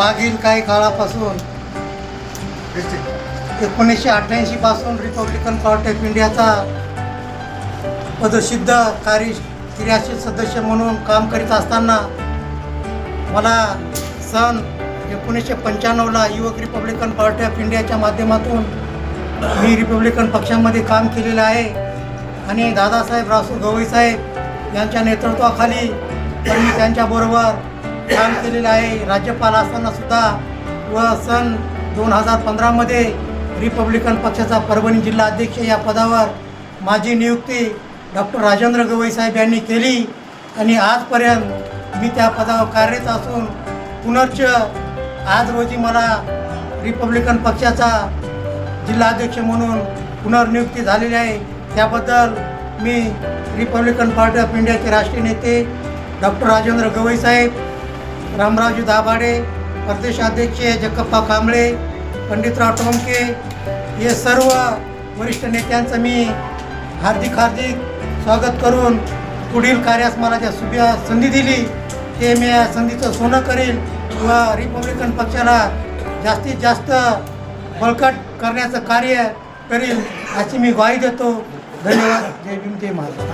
मागील काही काळापासून एकोणीसशे अठ्ठ्याऐंशी पासून रिपब्लिकन पार्टी ऑफ इंडियाचा पदसिद्ध कार्य क्रियाशील सदस्य म्हणून काम करीत असताना मला सन एकोणीसशे पंच्याण्णवला युवक रिपब्लिकन पार्टी ऑफ इंडियाच्या माध्यमातून मी रिपब्लिकन पक्षामध्ये काम केलेलं आहे आणि दादासाहेब रासू गवई साहेब यांच्या नेतृत्वाखाली मी त्यांच्याबरोबर काम केलेलं आहे. राज्यपाल असताना सुद्धा व सन दोन हजार पंधरामध्ये रिपब्लिकन पक्षाचा परभणी जिल्हा अध्यक्ष या पदावर माझी नियुक्ती डॉक्टर राजेंद्र गवई साहेब यांनी केली. आणि आजपर्यंत मी त्या पदावर कार्यरत असून पुनर्च आज रोजी मला रिपब्लिकन पक्षाचा जिल्हाध्यक्ष म्हणून पुनर्नियुक्ती झालेली आहे. त्याबद्दल मी रिपब्लिकन पार्टी ऑफ इंडियाचे राष्ट्रीय नेते डॉक्टर राजेंद्र गवई साहेब रामरावजी दाभाडे प्रदेशाध्यक्ष जगप्पा कांबळे पंडितराव टोमके हे सर्व वरिष्ठ नेत्यांचं मी हार्दिक हार्दिक स्वागत करून पुढील कार्यास मला ज्या सुभ्या संधी दिली. ते मी या संधीचं सोनं करेल किंवा रिपब्लिकन पक्षाला जास्तीत जास्त बळकट करण्याचं कार्य करील अशी मी ग्वाही देतो. धन्यवाद. जय भीम जय महाराज